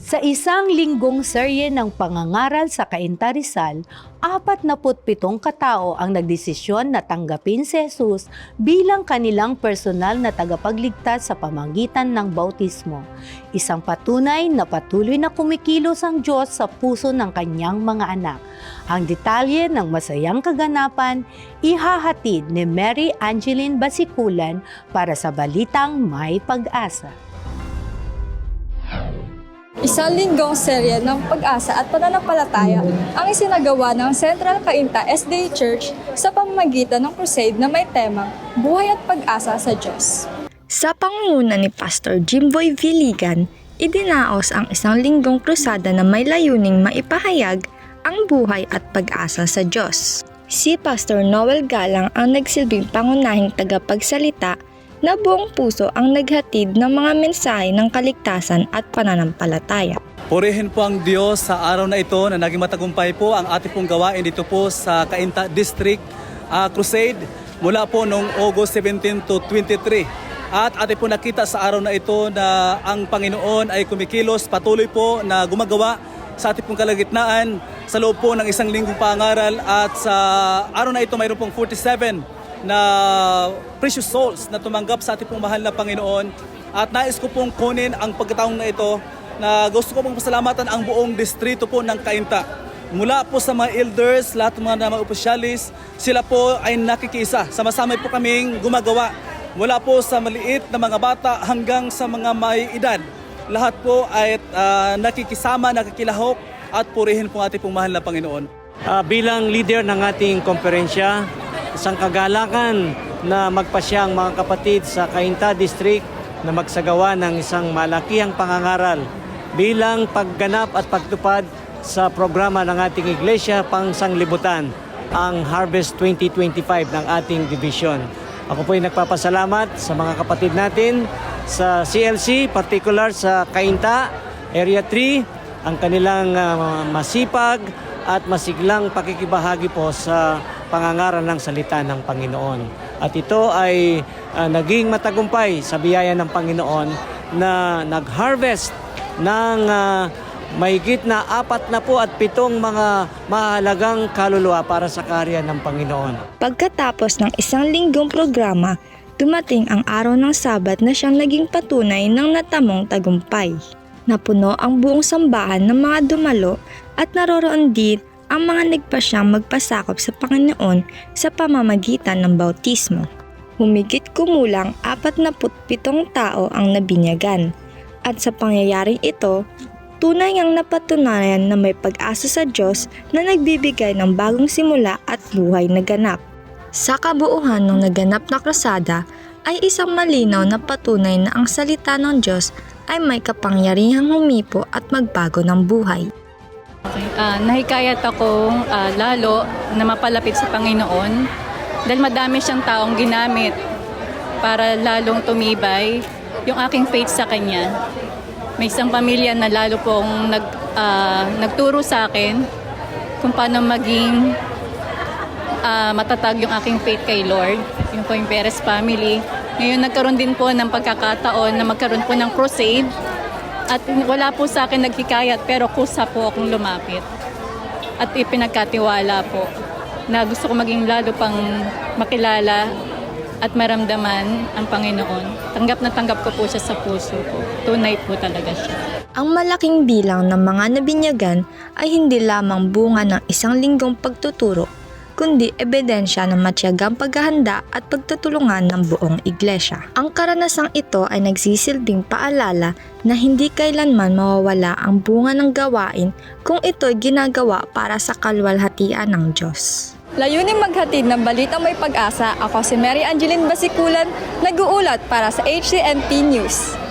Sa isang linggong serye ng pangangaral sa Cainta Rizal, 47 katao ang nagdesisyon na tanggapin si Jesus bilang kanilang personal na tagapagligtas sa pamagitan ng bautismo. Isang patunay na patuloy na kumikilos ang Diyos sa puso ng kanyang mga anak. Ang detalye ng masayang kaganapan, ihahatid ni Mary Angeline Basikulan para sa Balitang May Pag-asa. Isang linggong serye ng pag-asa at pananampalataya ang isinagawa ng Central Cainta SDA Church sa pamamagitan ng crusade na may temang Buhay at Pag-asa sa Diyos. Sa pangunguna ni Pastor Jimboy Viligan, idinaos ang isang linggong krusada na may layuning maipahayag ang buhay at pag-asa sa Diyos. Si Pastor Noel Galang ang nagsilbing pangunahing tagapagsalita na buong puso ang naghatid ng mga mensahe ng kaligtasan at pananampalataya. Purihin po ang Diyos sa araw na ito na naging matagumpay po ang ating pong gawain dito po sa Cainta District ah, Crusade mula po noong August 17 to 23. At ating po nakita sa araw na ito na ang Panginoon ay kumikilos patuloy po na gumagawa sa ating pong kalagitnaan sa loob po ng isang linggong pangaral at sa araw na ito mayroon pong 47 na precious souls na tumanggap sa ating pong mahal na Panginoon at nais ko pong kunin ang pagkataong na ito na gusto ko pong pasalamatan ang buong distrito po ng Kainta. Mula po sa mga elders, lahat ng mga, mga opisyalis, sila po ay nakikisa. Sama-sama po kaming gumagawa. Mula po sa maliit na mga bata hanggang sa mga may edad. Lahat po ay ah, nakikisama, nakikilahok at purihin po ating pong mahal na Panginoon. Ah, bilang leader ng ating komperensya, isang kagalakan na magpasya ang mga kapatid sa Cainta District na magsagawa ng isang malakihang pangangaral bilang pagganap at pagtupad sa programa ng ating iglesia pang sanglibutan, ang Harvest 2025 ng ating division. Ako po ay nagpapasalamat sa mga kapatid natin sa CLC, particular sa Cainta, Area 3, ang kanilang ah, masipag at masiglang pakikibahagi po sa pangangaral ng salita ng Panginoon. At ito ay ah, naging matagumpay sa biyaya ng Panginoon na nag-harvest ng ah, mahigit na apat na po at pitong mga mahalagang kaluluwa para sa karya ng Panginoon. Pagkatapos ng isang linggong programa, dumating ang araw ng Sabat na siyang naging patunay ng natamong tagumpay. Napuno ang buong sambahan ng mga dumalo at naroroon din ang mga nagpasyang magpasakop sa Panginoon sa pamamagitan ng bautismo. Humigit kumulang 47 tao ang nabinyagan. At sa pangyayaring ito, tunay ang napatunayan na may pag-asa sa Diyos na nagbibigay ng bagong simula at buhay na ganap. Sa kabuuhan ng naganap na krusada ay isang malinaw na patunay na ang salita ng Diyos ay may kapangyarihang humipo at magbago ng buhay. Ah, nahikayat ako ah, lalo na mapalapit sa Panginoon dahil madami siyang taong ginamit para lalong tumibay yung aking faith sa Kanya. May isang pamilya na lalo pong nag, ah, nagturo sa akin kung paano maging ah, matatag yung aking faith kay Lord. Yung po yung Perez family. Ngayon nagkaroon din po ng pagkakataon na magkaroon po ng crusade at wala po sa akin naghikayat pero kusa po akong lumapit. At ipinagkatiwala po na gusto ko maging lalo pang makilala at maramdaman ang Panginoon. Tanggap na tanggap ko po siya sa puso ko. Tunay po talaga siya. Ang malaking bilang ng mga nabinyagan ay hindi lamang bunga ng isang linggong pagtuturo, kundi ebidensya ng matyagang paghahanda at pagtutulungan ng buong iglesia. Ang karanasang ito ay nagsisilbing paalala na hindi kailanman mawawala ang bunga ng gawain kung ito'y ginagawa para sa kalwalhatian ng Diyos. Layuning maghatid ng balitang may pag-asa, ako si Mary Angeline Basikulan, nag-uulat para sa HCNT News.